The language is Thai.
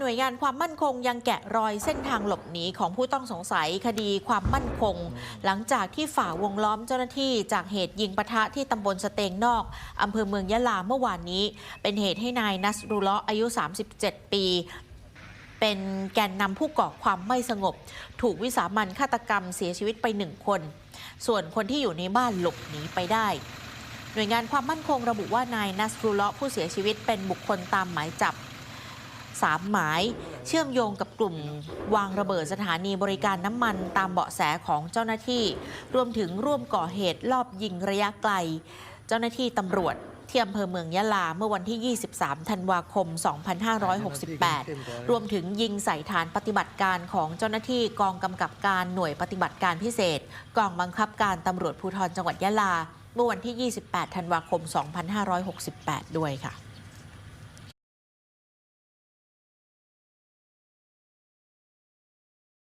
หน่วยงานความมั่นคงยังแกะรอยเส้นทางหลบหนีของผู้ต้องสงสัยคดีความมั่นคง หลังจากที่ฝ่าวงล้อมเจ้าหน้าที่จากเหตุยิงปะทะที่ตำบลสเตงนอกอำเภอเมืองยะลาเมื่อวานนี้ เป็นเหตุให้นายนัสรุลเลาะห์อายุ 37 ปีเป็นแกนนำผู้ก่อความไม่สงบ ถูกวิสามันฆาตกรรมเสียชีวิตไปหนึ่งคน ส่วนคนที่อยู่ในบ้านหลบหนีไปได้ หน่วยงานความมั่นคงระบุว่านายนัสรุลเลาะห์ผู้เสียชีวิตเป็นบุคคลตามหมายจับ สามหมาย เชื่อมโยงกับกลุ่มวางระเบิดสถานีบริการน้ำมันตามเบาะแสของเจ้าหน้าที่ รวมถึงร่วมก่อเหตุลอบยิงระยะไกล เจ้าหน้าที่ตำรวจที่อำเภอเมืองยะลาเมื่อวันที่ 23 ธันวาคม 2568 รวมถึงยิงใส่ฐานปฏิบัติการของเจ้าหน้าที่กองกำกับการหน่วยปฏิบัติการพิเศษ กองบังคับการตำรวจภูธรจังหวัดยะลา เมื่อวันที่ 28 ธันวาคม 2568 ด้วยค่ะ